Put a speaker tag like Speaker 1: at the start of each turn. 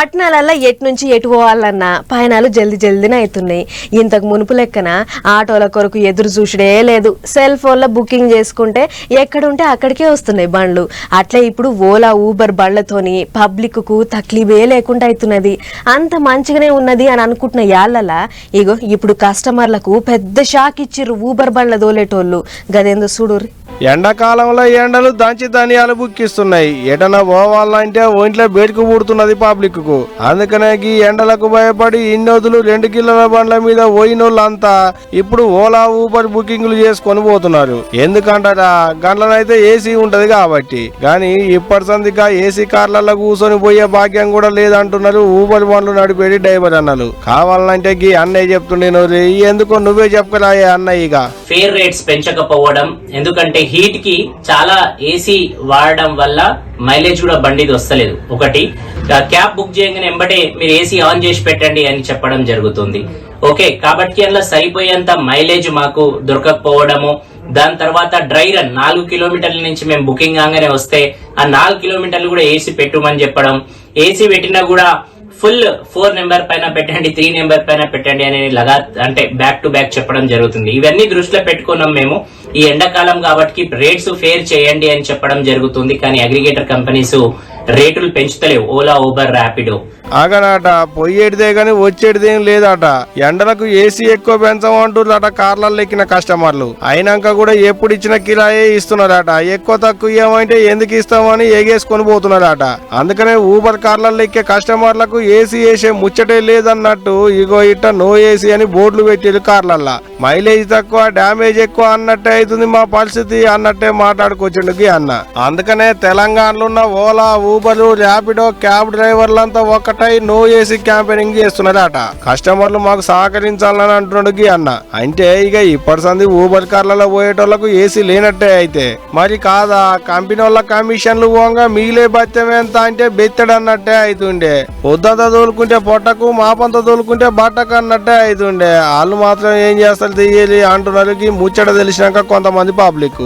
Speaker 1: పట్టణాలల్లో ఎటు నుంచి ఎటు పోవాలన్నా పయనాలు జల్ది జల్దిన అవుతున్నాయి. ఇంతకు మునుపు లెక్కన ఆటోల కొరకు ఎదురు చూసుడే లేదు. సెల్ ఫోన్లో బుకింగ్ చేసుకుంటే ఎక్కడుంటే అక్కడికే వస్తున్నాయి బండ్లు. అట్లే ఇప్పుడు ఓలా ఊబర్ బండ్లతోని పబ్లిక్కు తక్లీఫే లేకుండా అవుతున్నది. అంత మంచిగానే ఉన్నది అని అనుకుంటున్న యాళ్ళలా ఇగో ఇప్పుడు కస్టమర్లకు పెద్ద షాక్ ఇచ్చిర్రు ఊబర్ బండ్ల దోలేటోళ్ళు గదేందో చూడుర్రి.
Speaker 2: ఎండాకాలంలో ఎండలు దంచి ధనియాలు బుక్కిస్తున్నాయి. ఎటన్నా పోవాలంటే ఒంట్లో బేటుకు పుడుతున్నది పబ్లిక్కు అందుకనే ఈ ఎండలకు భయపడి ఇన్నోదులు రెండు కిలోల బండ్ల మీద పోయినోళ్ళంతా ఇప్పుడు ఓలా ఊబర్ బుకింగ్లు చేసుకొని పోతున్నారు. ఎందుకంటట గంటలనైతే ఏసీ ఉంటది కాబట్టి. కానీ ఇప్పటి సందిగా ఏసీ కార్లలో కూర్చొని పోయే భాగ్యం కూడా లేదంటున్నారు ఊబర్ బండ్లు నడిపేది డ్రైవర్ అన్నలు. కావాలంటే గీ అన్నయ్య చెప్తుండే నువ్వు ఎందుకో నువ్వే చెప్పుకురాయే అన్నయ్య ఇక
Speaker 3: ఫేర్ రేట్స్ పెంచకపోవడం ఎందుకంటే హీట్కి చాలా ఏసీ వాడడం వల్ల మైలేజ్ కూడా బండిది వస్తలేదు. ఒకటి క్యాబ్ బుక్ చేయగానే ఎంబడే మీరు ఏసీ ఆన్ చేసి పెట్టండి అని చెప్పడం జరుగుతుంది. ఓకే కాబట్టి అందులో సరిపోయేంత మైలేజ్ మాకు దొరకకపోవడము దాని తర్వాత డ్రై రన్ నాలుగు కిలోమీటర్ల నుంచి మేము బుకింగ్ కాగానే వస్తే ఆ నాలుగు కిలోమీటర్లు కూడా ఏసీ పెట్టుమని చెప్పడం ఏసీ పెట్టినా కూడా ఫుల్ ఫోర్ నెంబర్ పైన పెట్టండి త్రీ నెంబర్ పైన పెట్టండి అని లగా అంటే బ్యాక్ టు బ్యాక్ చెప్పడం జరుగుతుంది. ఇవన్నీ దృష్టిలో పెట్టుకున్నాం మేము. ఈ ఎండాకాలం కాబట్టి రేట్స్ ఫేర్ చేయండి అని చెప్పడం జరుగుతుంది. కానీ అగ్రిగేటర్ కంపెనీస్ రేటులు పెంచుతలేవు. ఓలా ఊబర్ ర్యాపిడో
Speaker 2: ఆగనాట పోయేటిదే గాని వచ్చేటిదేం లేదట. ఎండలకు ఏసీ ఎక్కువ పెంచమంటున్నారట కార్లలో ఎక్కిన కస్టమర్లు. అయినాక కూడా ఎప్పుడు ఇచ్చిన కిరాయే ఇస్తున్నారట. ఎక్కువ తక్కువ ఇవ్వమంటే ఎందుకు ఇస్తామని ఎగేసుకొని పోతున్నారట. అందుకనే ఊబర్ కార్లలో ఎక్కే కస్టమర్లకు ఏసీ వేసే ముచ్చటే లేదన్నట్టు ఇగో ఇట్ట నో ఏసీ అని బోర్డులు పెట్టారు కార్లల్లో. మైలేజ్ తక్కువ డ్యామేజ్ ఎక్కువ అన్నట్టే అవుతుంది మా పరిస్థితి అన్నట్టే మాట్లాడుకోవచ్చు అన్న. అందుకనే తెలంగాణలో ఉన్న ఓలా ఊబర్ ర్యాపిడో క్యాబ్ డ్రైవర్లంతా ఒక్కటై నో ఏసీ క్యాంపెయినింగ్ చేస్తున్నారట. కస్టమర్లు మాకు సహకరించాలని అంటున్నాడు గీ అన్న. అంటే ఇక ఇప్పటి సంది ఊబర్ కార్లలో పోయేటోళ్ళకు ఏసీ లేనట్టే అయితే. మరి కాదా? కంపెనీ వాళ్ళ కమిషన్లు పోగా మిగిలే బత్యం ఎంత అంటే బెత్తడన్నట్టే అవుతుండే పొద్దంతా తోలుకుంటే పొట్టకు మాపంతా తోలుకుంటే బట్టకు అన్నట్టే అవుతుండే వాళ్ళు మాత్రం ఏం చేస్తారు తెలియాలి అంటున్నారు ముచ్చట తెలిసినాక కొంతమంది పబ్లిక్